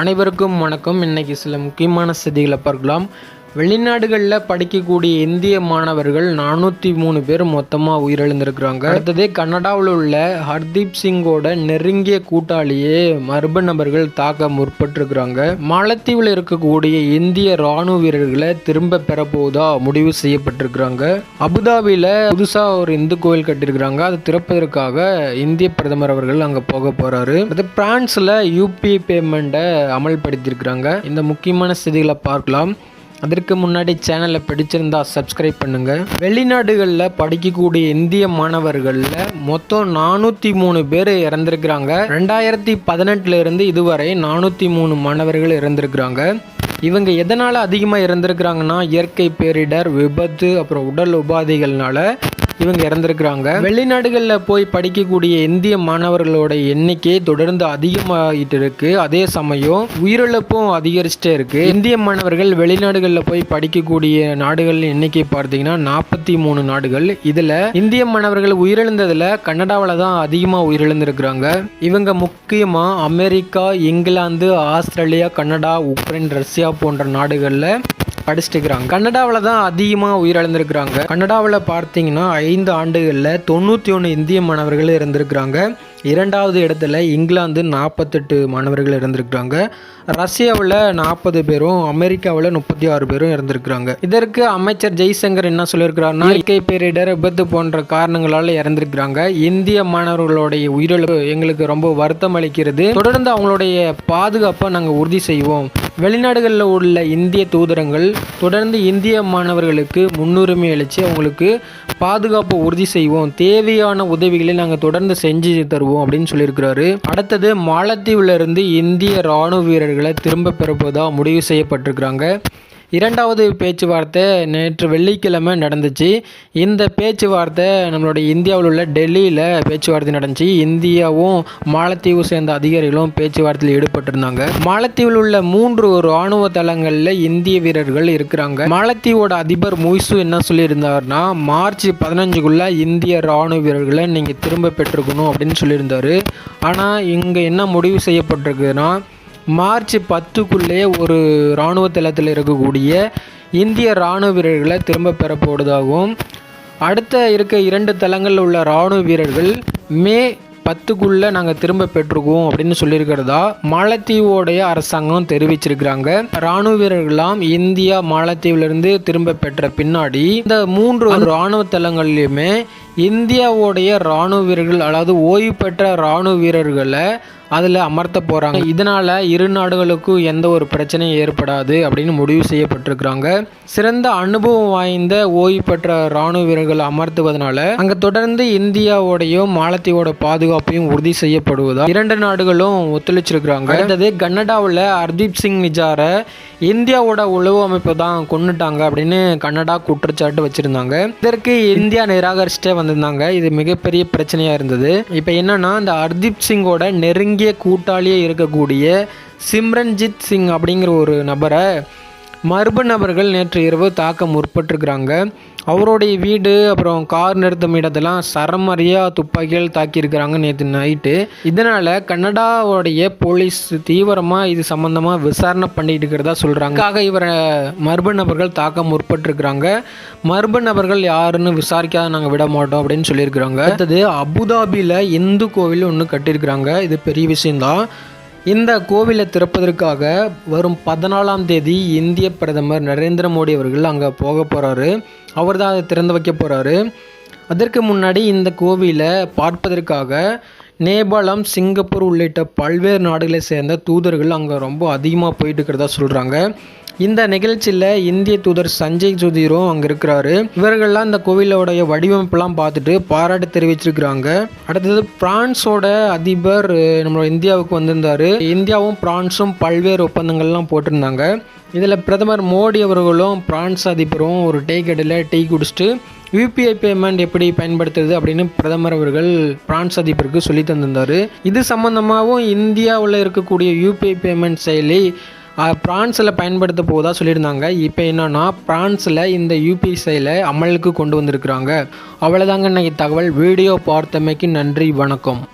அனைவருக்கும் வணக்கம். இன்னைக்கு சில முக்கியமான செய்திகளை பார்க்கலாம். வெளிநாடுகளில் படிக்கக்கூடிய இந்திய மாணவர்கள் நானூற்றி மூணு பேர் மொத்தமாக உயிரிழந்திருக்கிறாங்க. அடுத்ததே கனடாவில் உள்ள ஹர்தீப் சிங்கோட நெருங்கிய கூட்டாளியே மர்ம நபர்கள் தாக்க முற்பட்டிருக்கிறாங்க. மாலத்தீவில் இருக்கக்கூடிய இந்திய ராணுவ வீரர்களை திரும்ப பெற முடிவு செய்யப்பட்டிருக்கிறாங்க. அபுதாபியில் புதுசாக ஒரு இந்து கோயில் கட்டியிருக்கிறாங்க. அதை திறப்பதற்காக இந்திய பிரதமர் அவர்கள் அங்கே போக போகிறாரு அது பிரான்ஸில் யூபிஐ பேமெண்ட்டை அமல்படுத்தியிருக்கிறாங்க. இந்த முக்கியமான செய்திகளை பார்க்கலாம். அதற்கு முன்னாடி சேனலை பிடிச்சிருந்தா சப்ஸ்கிரைப் பண்ணுங்க. வெளிநாடுகளில் படிக்கக்கூடிய இந்திய மாணவர்களில் மொத்தம் நானூற்றி மூணு பேர் இறந்துருக்கிறாங்க. ரெண்டாயிரத்தி பதினெட்டுல இருந்து இதுவரை நானூற்றி மூணு மாணவர்கள் இறந்துருக்கிறாங்க. இவங்க எதனால் அதிகமாக இறந்துருக்கிறாங்கன்னா இயற்கை பேரிடர் விபத்து அப்புறம் உடல் உபாதைகள்னால இவங்க இறந்துருக்குறாங்க. வெளிநாடுகளில் போய் படிக்கக்கூடிய இந்திய மாணவர்களோட எண்ணிக்கை தொடர்ந்து அதிகமாகிட்டு இருக்கு அதே சமயம் உயிரிழப்பும் அதிகரிச்சுட்டே இருக்கு. இந்திய மாணவர்கள் வெளிநாடுகளில் போய் படிக்கக்கூடிய நாடுகள் எண்ணிக்கை பார்த்தீங்கன்னா நாற்பத்தி மூணு நாடுகள். இதில் இந்திய மாணவர்கள் உயிரிழந்ததில் கனடாவில் தான் அதிகமாக உயிரிழந்திருக்கிறாங்க. இவங்க முக்கியமாக America England Australia Canada Ukraine Russia போன்ற நாடுகளில் படிச்சுட்டு இருக்கிறாங்க கனடாவில் தான் அதிகமாக உயிரிழந்திருக்கிறாங்க. கனடாவில் பார்த்தீங்கன்னா ஐந்து ஆண்டுகளில் தொண்ணூற்றி ஒன்று இந்திய மாணவர்கள் இருந்திருக்கிறாங்க இரண்டாவது இடத்துல இங்கிலாந்து நாற்பத்தெட்டு மாணவர்கள் இருந்திருக்கிறாங்க ரஷ்யாவில் நாற்பது பேரும் அமெரிக்காவில் முப்பத்தி ஆறு பேரும் இறந்திருக்கிறாங்க. இதற்கு அமைச்சர் ஜெய்சங்கர் என்ன சொல்லியிருக்கிறாருன்னா இயற்கை பேரிடர் விபத்து போன்ற காரணங்களால் இறந்திருக்கிறாங்க. இந்திய மாணவர்களுடைய உயிரிழப்பு எங்களுக்கு ரொம்ப வருத்தம் அளிக்கிறது. தொடர்ந்து அவங்களுடைய பாதுகாப்பை நாங்கள் உறுதி செய்வோம். வெளிநாடுகளில் உள்ள இந்திய தூதரங்கள் தொடர்ந்து இந்திய மாணவர்களுக்கு முன்னுரிமை அளித்து அவங்களுக்கு பாதுகாப்பு உறுதி செய்வோம். தேவையான உதவிகளை நாங்கள் தொடர்ந்து செஞ்சு தருவோம். அப்படின்னு சொல்லியிருக்கிறாரு. அடுத்தது மாலத்தீவுல இருந்து இந்திய ராணுவ வீரர்களை திரும்ப பெறுவதா முடிவு செய்யப்பட்டிருக்கிறாங்க. இரண்டாவது பேச்சுவார்த்தை நேற்று வெள்ளிக்கிழமை நடந்துச்சு. இந்த பேச்சுவார்த்தை நம்மளுடைய இந்தியாவில் உள்ள டெல்லியில் பேச்சுவார்த்தை நடந்துச்சு. இந்தியாவும் மாலத்தீவு சேர்ந்த அதிகாரிகளும் பேச்சுவார்த்தையில் ஈடுபட்டிருந்தாங்க. மாலத்தீவில் உள்ள மூன்று ராணுவ தளங்களில் இந்திய வீரர்கள் இருக்கிறாங்க. மாலத்தீவோட அதிபர் முய்சு என்ன சொல்லியிருந்தாருன்னா மார்ச் பதினஞ்சுக்குள்ள இந்திய ராணுவ வீரர்களை நீங்கள் திரும்ப பெற்றுக்கணும் அப்படின்னு சொல்லியிருந்தார். ஆனால் இங்கே என்ன முடிவு செய்யப்பட்டிருக்குன்னா மார்ச் பத்துக்குள்ளே ஒரு இராணுவ தளத்தில் இருக்கக்கூடிய இந்திய இராணுவ வீரர்களை திரும்ப பெற போவதாகவும் அடுத்த இருக்க இரண்டு தளங்களில் உள்ள இராணுவ வீரர்கள் மே பத்துக்குள்ளே நாங்கள் திரும்ப பெற்றுக்குவோம் அப்படின்னு சொல்லியிருக்கிறதா மாலத்தீவோடைய அரசாங்கம் தெரிவிச்சிருக்கிறாங்க. இராணுவ வீரர்கள்லாம் இந்தியா மாலத்தீவிலிருந்து திரும்ப பெற்ற பின்னாடி இந்த மூன்று இராணுவ தளங்கள்லையுமே இந்தியாவுடைய இராணுவ வீரர்கள் அதாவது ஓய்வு பெற்ற இராணுவ வீரர்களை அதில் அமர்த்த போகிறாங்க இதனால் இரு நாடுகளுக்கும் எந்த ஒரு பிரச்சனையும் ஏற்படாது அப்படின்னு முடிவு செய்யப்பட்டிருக்கிறாங்க. சிறந்த அனுபவம் வாய்ந்த ஓய்வு பெற்ற இராணுவ வீரர்கள் அமர்த்துவதனால அங்கே தொடர்ந்து இந்தியாவோடையும் மாலத்தீவோட பாதுகாப்பையும் உறுதி செய்யப்படுவதால் இரண்டு நாடுகளும் ஒத்துழைச்சிருக்கிறாங்க. அடுத்தது கன்னடாவில் ஹர்தீப் சிங் நிஜாரை இந்தியாவோட உளவு அமைப்பு தான் கொண்டுட்டாங்க அப்படின்னு கன்னடா குற்றச்சாட்டு வச்சுருந்தாங்க. இதற்கு இந்தியா நிராகரிச்சுட்டே வந்திருந்தாங்க. இது மிகப்பெரிய பிரச்சனையாக இருந்தது. இப்போ என்னன்னா இந்த ஹர்தீப் சிங்கோட நெருங்கிய கூட்டாளியே இருக்கக்கூடிய சிம்ரன்ஜித் சிங் அப்படிங்கிற ஒரு நபரை மர்ம நபர்கள் நேற்று இரவு தாக்க முற்பட்டிருக்கிறாங்க. அவருடைய வீடு அப்புறம் கார் நிறுத்தும் இடத்தெல்லாம் சரமாரியாக துப்பாக்கிகள் தாக்கியிருக்கிறாங்க நேற்று நைட்டு இதனால் கனடாவுடைய போலீஸ் தீவிரமாக இது சம்மந்தமாக விசாரணை பண்ணிட்டு இருக்கிறதா சொல்கிறாங்க ஆக இவரை மர்ம நபர்கள் தாக்க முற்பட்டிருக்கிறாங்க. மர்ம நபர்கள் யாருன்னு விசாரிக்காத நாங்கள் விட மாட்டோம் அப்படின்னு சொல்லியிருக்கிறாங்க. அடுத்தது அபுதாபியில் இந்து கோவில் ஒன்று கட்டியிருக்கிறாங்க. இது பெரிய விஷயம்தான். இந்த கோவிலை திறப்பதற்காக வரும் பதினாலாம் தேதி இந்திய பிரதமர் நரேந்திர மோடி அவர்கள் அங்கே போக போகிறாரு அவர் தான் அதை திறந்து வைக்க போகிறாரு அதற்கு முன்னாடி இந்த கோவிலை பார்ப்பதற்காக நேபாளம் சிங்கப்பூர் உள்ளிட்ட பல்வேறு நாடுகளை சேர்ந்த தூதர்கள் அங்கே ரொம்ப அதிகமாக போயிட்டு இருக்கிறதா சொல்கிறாங்க இந்த நிகழ்ச்சியில் இந்திய தூதர் சஞ்சய் ஜோதிரும் அங்கே இருக்கிறாரு. இவர்கள்லாம் இந்த கோவிலோடைய வடிவமைப்பெல்லாம் பார்த்துட்டு பாராட்டு தெரிவிச்சிருக்கிறாங்க. அடுத்தது பிரான்ஸோட அதிபர் நம்மளோட நம்ம இந்தியாவுக்கு வந்திருந்தாரு. இந்தியாவும் பிரான்ஸும் பல்வேறு ஒப்பந்தங்கள்லாம் போட்டிருந்தாங்க. இதில் பிரதமர் மோடி அவர்களும் பிரான்ஸ் அதிபரும் ஒரு டீ கடையில் டீ குடிச்சிட்டு யூபிஐ பேமெண்ட் எப்படி பயன்படுத்துறது அப்படின்னு பிரதமர் அவர்கள் பிரான்ஸ் அதிபருக்கு சொல்லி தந்திருந்தார். இது சம்மந்தமாகவும் இந்தியாவில் இருக்கக்கூடிய யூபிஐ பேமெண்ட் செயலி பிரான்ஸில் பயன்படுத்த போதாக சொல்லியிருந்தாங்க. இப்போ என்னன்னா பிரான்ஸில் இந்த யூபிஎஸ்ஐயில் அமலுக்கு கொண்டு வந்திருக்கிறாங்க. அவ்வளோதாங்க இன்னைக்கு தகவல். வீடியோ பார்த்தமைக்கு நன்றி வணக்கம்.